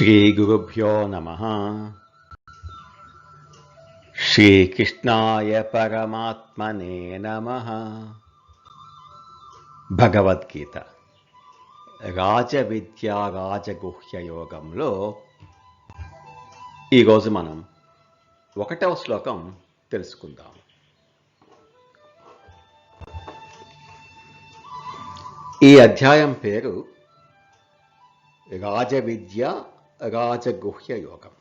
శ్రీగురుభ్యో నమ శ్రీకృష్ణాయ పరమాత్మనే నమ భగవద్గీత రాజవిద్యా రాజగుహ్య యోగంలో ఈరోజు మనం ఒకటవ శ్లోకం తెలుసుకుందాం. ఈ అధ్యాయం పేరు రాజవిద్య రాజగుహ్య యోగం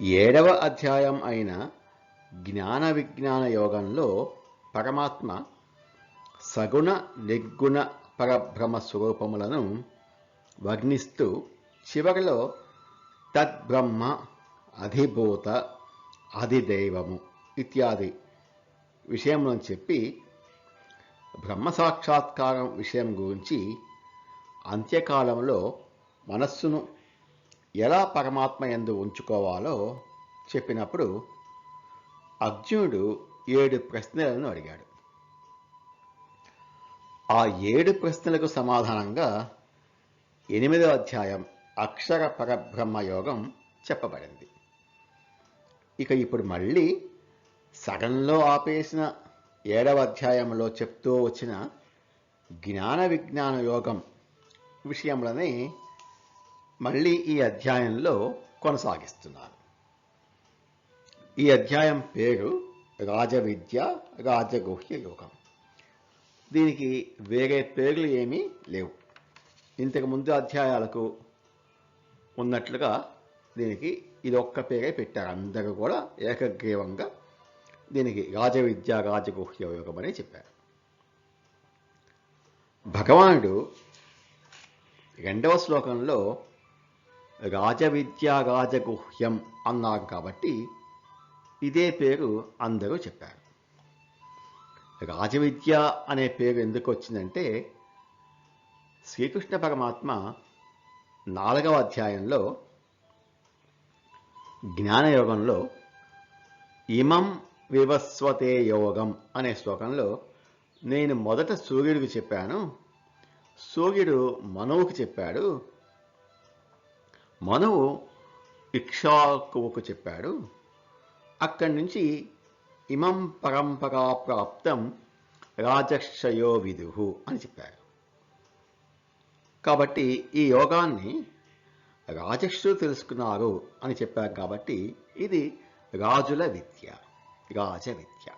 ఏడవ అధ్యాయం అయిన జ్ఞాన విజ్ఞాన యోగంలో పరమాత్మ సగుణ నిర్గుణ పరబ్రహ్మ స్వరూపములను వర్ణిస్తూ చివరిలో తద్బ్రహ్మ అధిభూత అధిదైవము ఇత్యాది విషయములను చెప్పి బ్రహ్మ సాక్షాత్కారం విషయం గురించి అంత్యకాలంలో మనస్సును ఎలా పరమాత్మ ఎందు ఉంచుకోవాలో చెప్పినప్పుడు అర్జునుడు ఏడు ప్రశ్నలను అడిగాడు. ఆ ఏడు ప్రశ్నలకు సమాధానంగా ఎనిమిదో అధ్యాయం అక్షర పరబ్రహ్మ యోగం చెప్పబడింది. ఇక ఇప్పుడు మళ్ళీ సగంలో ఆపేసిన ఏడవ అధ్యాయంలో చెప్తూ వచ్చిన జ్ఞాన విజ్ఞాన యోగం విషయంలోనే మళ్ళీ ఈ అధ్యాయంలో కొనసాగిస్తున్నారు. ఈ అధ్యాయం పేరు రాజవిద్య రాజగుహ్య యోగం. దీనికి వేరే పేర్లు ఏమీ లేవు. ఇంతకు ముందు అధ్యాయాలకు ఉన్నట్లుగా దీనికి ఇది ఒక్క పేరే పెట్టారు. అందరూ కూడా ఏకగ్రీవంగా దీనికి రాజవిద్య రాజగుహ్య యోగం అని చెప్పారు. భగవానుడు రెండవ శ్లోకంలో రాజవిద్య రాజగుహ్యం అన్నారు కాబట్టి ఇదే పేరు అందరూ చెప్పారు. రాజవిద్య అనే పేరు ఎందుకు వచ్చిందంటే శ్రీకృష్ణ పరమాత్మ నాలుగవ అధ్యాయంలో జ్ఞానయోగంలో ఇమం వివస్వతే యోగం అనే శ్లోకంలో నేను మొదట సూర్యుడికి చెప్పాను. సూర్యుడు మనవుకి చెప్పాడు. మనువు ఇక్షాకువుకు చెప్పాడు. అక్కడి నుంచి ఇమం పరంపరా ప్రాప్తం రాజక్షయో విదుహు అని చెప్పారు. కాబట్టి ఈ యోగాన్ని రాజక్షులు తెలుసుకున్నారు అని చెప్పారు కాబట్టి ఇది రాజుల విద్య రాజ విద్య.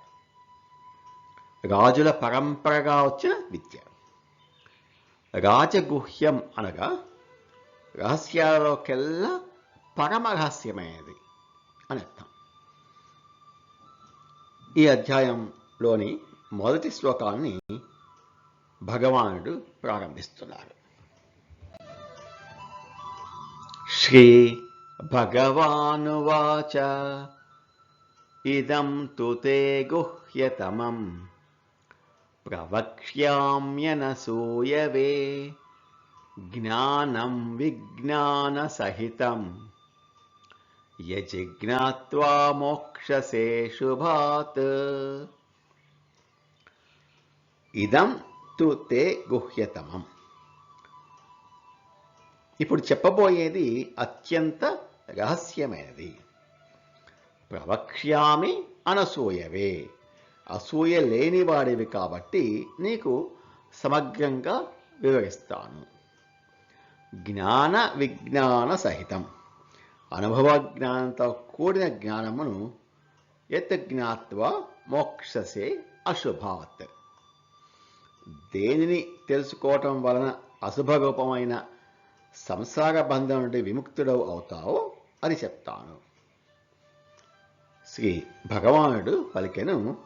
రాజుల పరంపరగా వచ్చిన విద్య. రాజగుహ్యం అనగా రహస్యాలలోకెల్లా పరమ రహస్యమైనది అని అర్థం. ఈ అధ్యాయంలోని మొదటి శ్లోకాన్ని భగవానుడు ప్రారంభిస్తున్నారు. శ్రీ భగవానువాచ ఇదం తు తే గుహ్యతమం ప్రవక్ష్యామ్యనసూయవే జ్ఞానం విజ్ఞానసహితం యజిజ్ఞాత్వా మోక్షసే శుభాత్. ఇదం తు తే గుహ్యతమం. ఇప్పుడు చెప్పబోయేది అత్యంత రహస్యమైనది. ప్రవక్ష్యామి అనసూయవే. అసూయ లేనివాడివి కాబట్టి నీకు సమగ్రంగా వివరిస్తాను. జ్ఞాన విజ్ఞాన సహితం. అనుభవ జ్ఞానంతో కూడిన జ్ఞానమును ఎత్ జ్ఞాత్వ మోక్షసే అశుభాత్. దేనిని తెలుసుకోవటం వలన అశుభరూపమైన సంసార బంధం నుండి విముక్తుడవు అవుతావో అది చెప్తాను. శ్రీ భగవానుడు పలికెను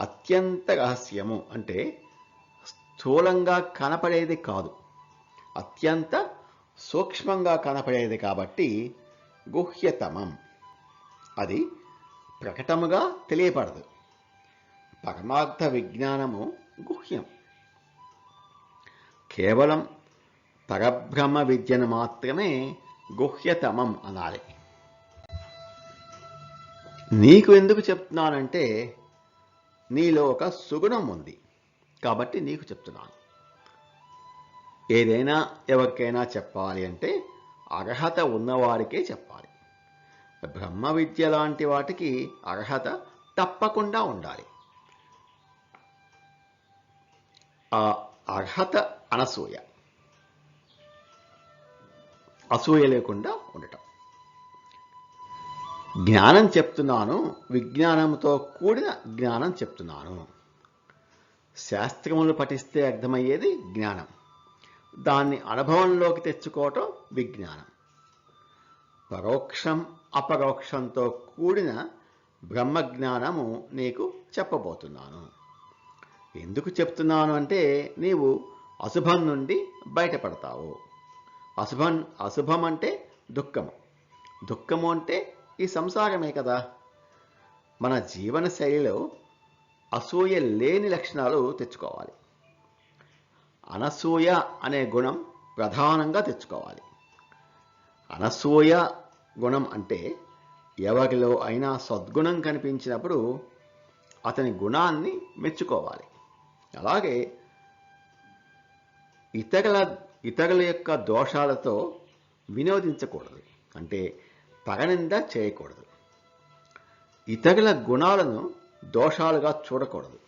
అత్యంత రహస్యము అంటే స్థూలంగా కనపడేది కాదు. అత్యంత సూక్ష్మంగా కనపడేది కాబట్టి గుహ్యతమం. అది ప్రకటముగా తెలియపడదు. పరమార్థ విజ్ఞానము గుహ్యం. కేవలం పరబ్రహ్మ విద్యను మాత్రమే గుహ్యతమం అనాలి. నీకు ఎందుకు చెప్తున్నానంటే నీలో ఒక సుగుణం ఉంది. కాబట్టి నీకు చెప్తున్నాను. ఏదైనా ఎవరికైనా చెప్పాలి అంటే అర్హత ఉన్నవారికే చెప్పాలి. బ్రహ్మ విద్య లాంటి వాటికి అర్హత తప్పకుండా ఉండాలి. ఆ అర్హత అనసూయ. అసూయ లేకుండా ఉండటం. జ్ఞానం చెప్తున్నాను విజ్ఞానంతో కూడిన జ్ఞానం చెప్తున్నాను. శాస్త్రములు పఠిస్తే అర్థమయ్యేది జ్ఞానం. దాన్ని అనుభవంలోకి తెచ్చుకోవటం విజ్ఞానం. పరోక్షం అపరోక్షంతో కూడిన బ్రహ్మజ్ఞానము నీకు చెప్పబోతున్నాను. ఎందుకు చెప్తున్నాను అంటే నీవు అశుభం నుండి బయటపడతావు. అశుభం అశుభం అంటే దుఃఖము. దుఃఖము అంటే ఈ సంసారమే కదా. మన జీవన శైలిలో అసూయ లేని లక్షణాలు తెచ్చుకోవాలి. అనసూయ అనే గుణం ప్రధానంగా తెచ్చుకోవాలి. అనసూయ గుణం అంటే ఎవరిలో అయినా సద్గుణం కనిపించినప్పుడు అతని గుణాన్ని మెచ్చుకోవాలి. అలాగే ఇతరుల ఇతరుల యొక్క దోషాలతో వినోదించకూడదు. అంటే పగనింద చేయకూడదు. ఇతరుల గుణాలను దోషాలుగా చూడకూడదు.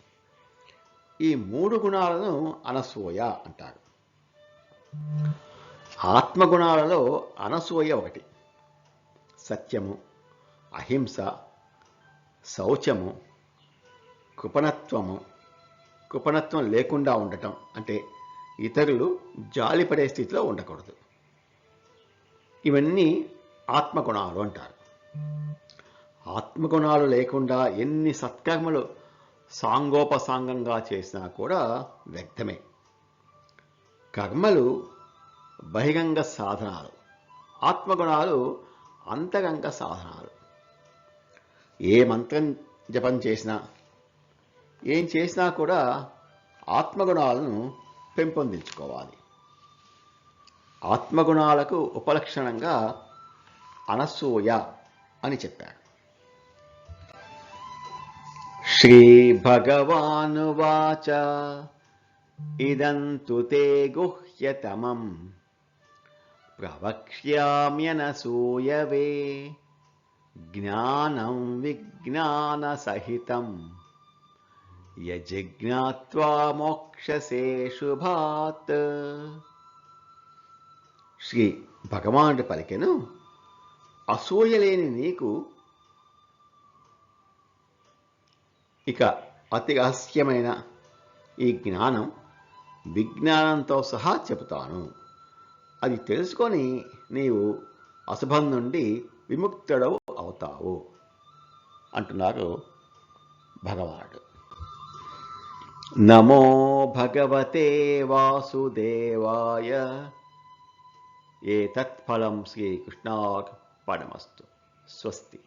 ఈ మూడు గుణాలను అనసూయ అంటారు. ఆత్మగుణాలలో అనసూయ ఒకటి. సత్యము అహింస శౌచము కృపణత్వము. కృపణత్వం లేకుండా ఉండటం అంటే ఇతరులు జాలిపడే స్థితిలో ఉండకూడదు. ఇవన్నీ ఆత్మగుణాలు అంటారు. ఆత్మగుణాలు లేకుండా ఎన్ని సత్కర్మలు సాంగోపసాంగంగా చేసినా కూడా వ్యక్తమే. కర్మలు బహిరంగ సాధనాలు. ఆత్మగుణాలు అంతరంగ సాధనాలు. ఏ మంత్రం జపం చేసినా ఏం చేసినా కూడా ఆత్మగుణాలను పెంపొందించుకోవాలి. ఆత్మగుణాలకు ఉపలక్షణంగా అనసూయ అని చెప్పారు. శ్రీ భగవానువాచ ఇదంతు తే గుహ్యతమం ప్రవక్ష్యామ్యనసూయవే జ్ఞానం విజ్ఞానసహితం యజిజ్ఞాత్వా మోక్షసే శుభాత్ శ్రీ భగవానుడు పలికెను అసూయ లేని నీకు ఇక అతి రహస్యమైన ఈ జ్ఞానం విజ్ఞానంతో సహా చెబుతాను. అది తెలుసుకొని నీవు అశుభం నుండి విముక్తుడవు అవుతావు అంటున్నారు భగవానుడు. నమో భగవతే వాసుదేవాయ. ఏ తత్ఫలం శ్రీకృష్ణార్పణమస్తు. స్వస్తి.